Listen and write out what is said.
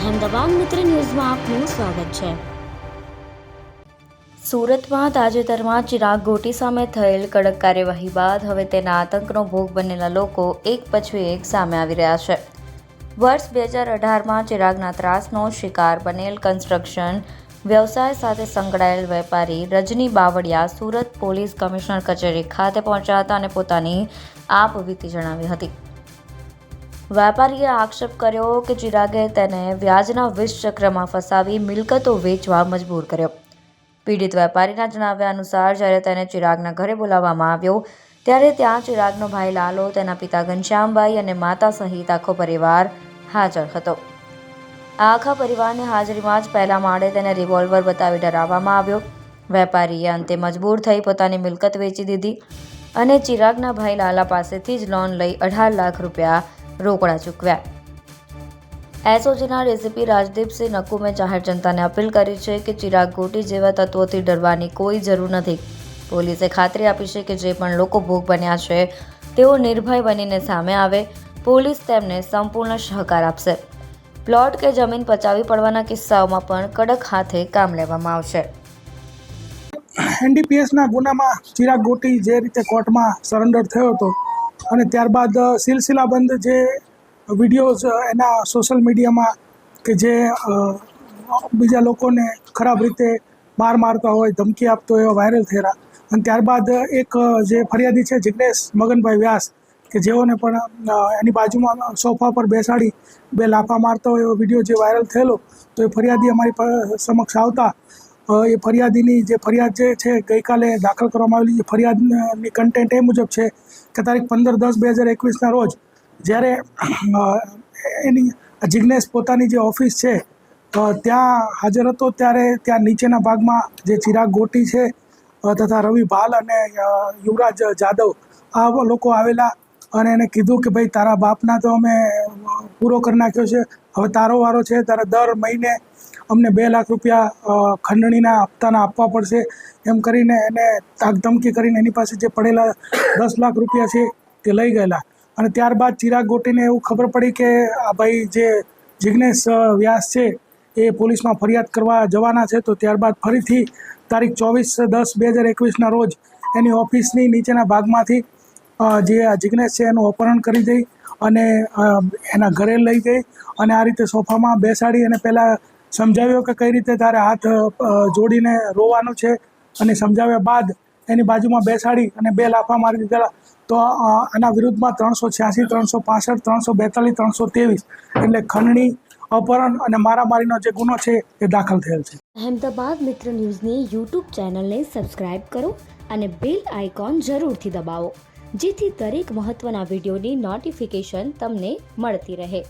અહેમદાબાદ મિત્ર ન્યૂઝમાં આપનું સ્વાગત છે. સુરતમાં તાજેતરમાં ચિરાગ ગોટી સામે થયેલ કડક કાર્યવાહી બાદ હવે તેના આતંકનો ભોગ બનેલા લોકો એક પછી એક સામે આવી રહ્યા છે. વર્ષ બે હજાર અઢારમાં ચિરાગના ત્રાસનો શિકાર બનેલ કન્સ્ટ્રક્શન વ્યવસાય સાથે સંકળાયેલ વેપારી રજની બાવળિયા સુરત પોલીસ કમિશનર કચેરી ખાતે પહોંચ્યા હતા અને પોતાની આપવીતી જણાવી હતી. વેપારીએ આક્ષેપ કર્યો કે ચિરાગે તેને વ્યાજના વિષ ચક્રમાં ફસાવી મિલકતો વેચવા મજબૂર કર્યો. પીડિત વેપારીના જણાવ્યા અનુસાર, જ્યારે તેને ચિરાગના ઘરે બોલાવવામાં આવ્યો, ત્યારે ત્યાં ચિરાગનો ભાઈ લાલો, તેના પિતા ઘનશ્યામભાઈ અને માતા સહિત આખો પરિવાર હાજર હતો. આખા પરિવારની હાજરીમાં જ પહેલા માળે તેને રિવોલ્વર બતાવી ડરાવવામાં આવ્યો. વેપારીએ અંતે મજબૂર થઈ પોતાની મિલકત વેચી દીધી અને ચિરાગના ભાઈ લાલા પાસેથી જ લોન લઈ અઢાર લાખ રૂપિયા રોકડા ચૂકવ્યા. એસઓજીના ડીસીપી રાજદીપસિંહ નકુમે જાહેર જનતાને અપીલ કરી છે કે ચિરાગ ગોટી જેવા તત્વોથી ડરવાની કોઈ જરૂર નથી. પોલીસે ખાતરી આપી છે કે જે પણ લોકો ભોગ બન્યા છે, તેઓ નિર્ભય બનીને સામે આવે. પોલીસ તેમને સંપૂર્ણ સહકાર આપશે. પ્લોટ કે જમીન પચાવી પડવાના કિસ્સાઓમાં પણ કડક હાથે કામ લેવામાં આવશે. એનડીપીએસના ગુનામાં ચિરાગ ગોટી જે રીતે કોર્ટમાં સરેન્ડર થયો હતો અને ત્યારબાદ સિલસિલાબંધ જે વિડીયોઝ એના સોશિયલ મીડિયામાં કે જે બીજા લોકોને ખરાબ રીતે માર મારતા હોય, ધમકી આપતો હોય વાયરલ થયેલા. અને ત્યારબાદ એક જે ફરિયાદી છે, જિગ્નેશ મગનભાઈ વ્યાસ, કે જેઓને પણ એની બાજુમાં સોફા પર બેસાડી બે લાફા મારતા હોય એવો વીડિયો જે વાયરલ થયેલો, તો એ ફરિયાદી અમારી સમક્ષ આવતા એ ફરિયાદીની જે ફરિયાદ જે છે, ગઈકાલે દાખલ કરવામાં આવેલી જે ફરિયાદની કન્ટેન્ટ એ મુજબ છે કે તારીખ પંદર દસ બે હજાર એકવીસના રોજ જ્યારે એની જિજ્ઞેશ પોતાની જે ઓફિસ છે ત્યાં હાજર હતો ત્યારે ત્યાં નીચેના ભાગમાં જે ચિરાગ ગોટી છે તથા રવિ ભાલ અને યુવરાજ જાદવ આ લોકો આવેલા અને એને કીધું કે ભાઈ તારા બાપના તો અમે પૂરો કરી નાખ્યો છે, હવે તારો વારો છે, તારે દર મહિને અમને બે લાખ રૂપિયા ખંડણીના હપ્તાના આપવા પડશે. એમ કરીને એને તાકધમકી કરીને એની પાસે જે પડેલા દસ લાખ રૂપિયા છે તે લઈ ગયેલા. અને ત્યારબાદ ચિરાગ ગોટીને એવું ખબર પડી કે આ ભાઈ જે જિજ્ઞેશ વ્યાસ છે એ પોલીસમાં ફરિયાદ કરવા જવાના છે, તો ત્યારબાદ ફરીથી તારીખ ચોવીસ દસ બે હજાર એકવીસના રોજ એની ઓફિસની નીચેના ભાગમાંથી જે આ જિજ્ઞેશ છે એનું અપહરણ કરી દઈ અને એના ઘરે લઈ ગઈ અને આ રીતે સોફામાં બેસાડી અને પહેલાં સમજાવ્યો કે કઈ રીતે તારે હાથ જોડીને રોવાનું છે અને સમજાવ્યા બાદ એની બાજુમાં બેસાડી અને બે લાફા મારી દીધેલા. તો આના વિરુદ્ધમાં ત્રણસો છ્યાસી, ત્રણસો પાસઠ, ત્રણસો બેતાલીસ, ત્રણસો ત્રેવીસ એટલે ખંડણી, અપહરણ અને મારામારીનો જે ગુનો છે એ દાખલ થયેલ છે. અહેમદાબાદ મિત્ર ન્યૂઝની યુટ્યુબ ચેનલને સબસ્ક્રાઇબ કરો અને બેલ આઇકોન જરૂરથી દબાવો, જેથી દરેક મહત્ત્વના વિડીયોની નોટિફિકેશન તમને મળતી રહે.